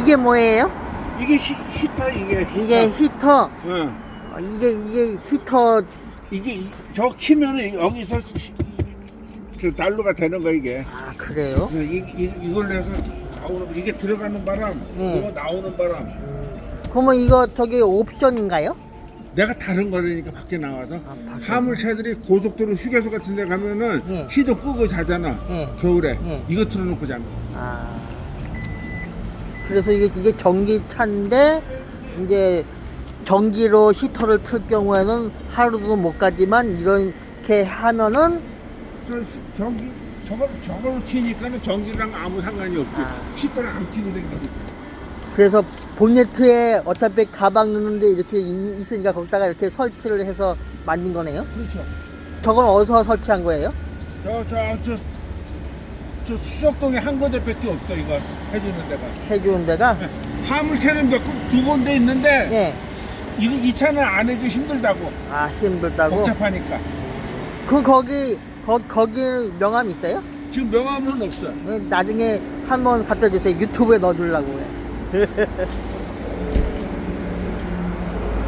이게 뭐예요? 이게 히, 히터 이게 히터. 이게 히터. 응. 어, 이게 이게 히터. 이게 이- 저 키면은 여기서 시- 저 난로가 되는 거 이게. 아 그래요? 이, 이, 이걸로 해서 나오는 이게 들어가는 바람, 네. 이거 나오는 바람. 그러면 이거 저기 옵션인가요? 내가 다른 거라니까 밖에 나와서 아, 밖에. 화물차들이 고속도로 휴게소 같은 데 가면은 예. 히도 끄고 자잖아 예. 겨울에 예. 이거 틀어놓고 거 아. 그래서 이게 이게 전기차인데 이제 전기로 히터를 틀 경우에는 하루도 못 가지만 이렇게 하면은 저 전기 저걸 저걸로 키니까는 전기랑 아무 상관이 없지 아. 히터를 안 되는 거지 그래서 본네트에 어차피 가방 넣는데 이렇게 있- 있으니까 거기다가 이렇게 설치를 해서 만든 거네요. 그렇죠 저건 어디서 설치한 거예요? 저 저 저 저 수석동에 한 군데밖에 없어 이거 해주는 데가 해주는 데가 화물차는 몇두 군데 있는데 예. 이거 이 차는 안 해도 힘들다고 아 힘들다고. 복잡하니까 그 거기 거, 거기 명함 있어요? 지금 명함은 없어 나중에 한번 갖다 주세요. 유튜브에 넣어주려고 해.